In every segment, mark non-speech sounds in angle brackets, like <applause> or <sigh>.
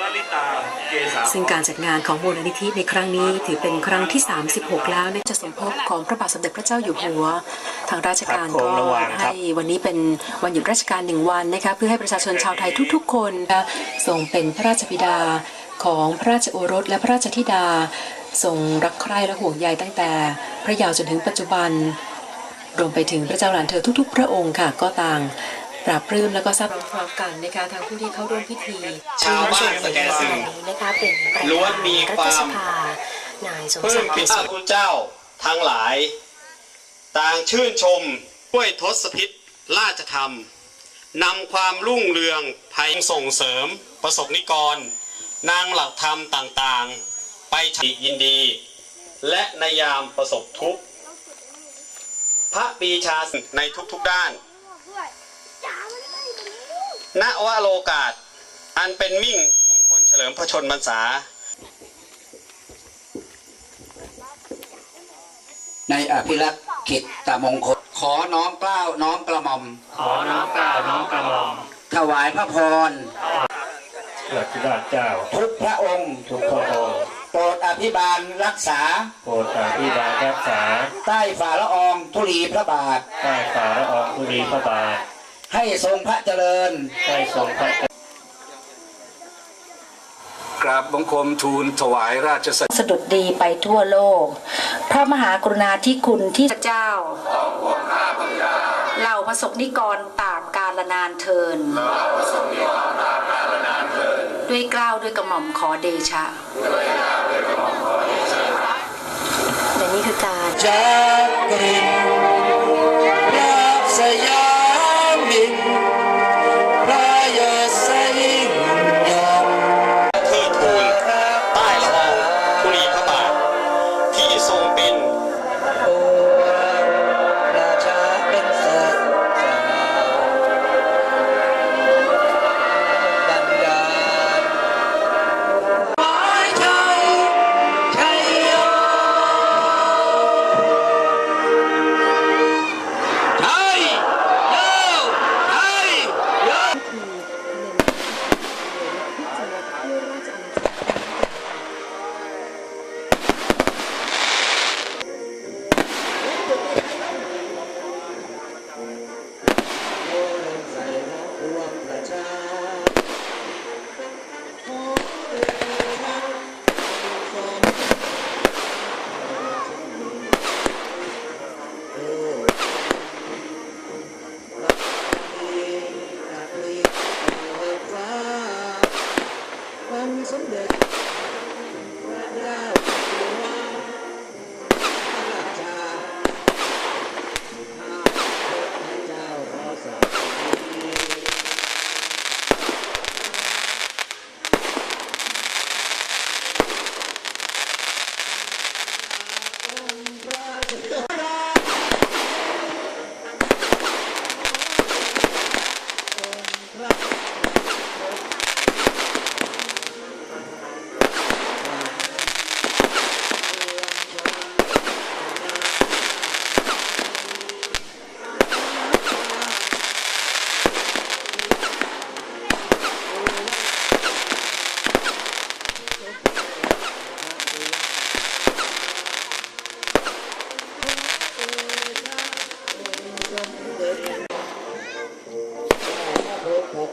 วลิตาเกษาซึ่งการจัดงานของมูลนิธิในครั้งนี้ถือเป็นครั้งที่ 36 แล้วในจะสมภพของพระบาทสมเด็จพระเจ้าอยู่หัว ทางราชการก็ให้วันนี้เป็นวันหยุดราชการหนึ่งวันนะคะเพื่อให้ประชาชนชาวไทยทุกๆ คนนะคะทรงเป็นพระราชบิดา ของพระราชโอรสและพระราชธิดา ทรงรักใคร่และห่วงใยตั้งแต่ พระเยาว์จนถึงปัจจุบัน รวมไปถึงพระเจ้าหลานเธอทุก ๆ พระองค์ค่ะก็ต่างปราบปลื้มแล้วก็ทราบพร้อมกันนะคะทางผู้ที่เข้าร่วมพิธีชาวบ้านสแกนซึ่งนะคะเป็นระธานล้วนมีความรัฐสภานายสมเพื่ศัอกดิ์พิเกษพาคุณเจ้าทั้งหลาย ต่างชื่นชมด้วยทศพิษราชธรรมนำความรุ่งเรืองภัยส่งเสริมประสบนิกร นางหลักธรรมต่างๆ ไปฉิยินดี และในยามประสบทุกข์ พระปีชาในทุกๆด้านณวโลกาส อันเป็นมิ่งมงคลเฉลิมพระชนมพรรษา ในอภิรักษ์กิตตมงคล ขอน้อมเกล้าวน้อมกระหม่อม ขอน้อมกล้าวน้อมกระหม่อม ถวายพระพร เกิดที่ราชเจ้า ทุกพระองค์ทุกพระองค์โปรดอภิบาลรักษา โปรดอภิบาลรักษา ใต้ฝ่าละอองธุลีพระบาท ใต้ฝ่าละอองธุลีพระบาทให้ทรงพระเจริญได้ทรงพระกราบบังคมทูลถวายราชสสะดุดดีไปทั่วโลก พระมหากรุณาธิคุณที่พระเจ้า เหล่าพระสงฆ์นิกรตามกา ลนานเทินด้วยเกล้าวด้วยกระหม่อมขอเดชะและนี่คือการ Yeah. <laughs>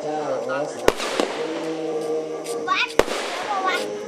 พระเจ้าขอสวัสดี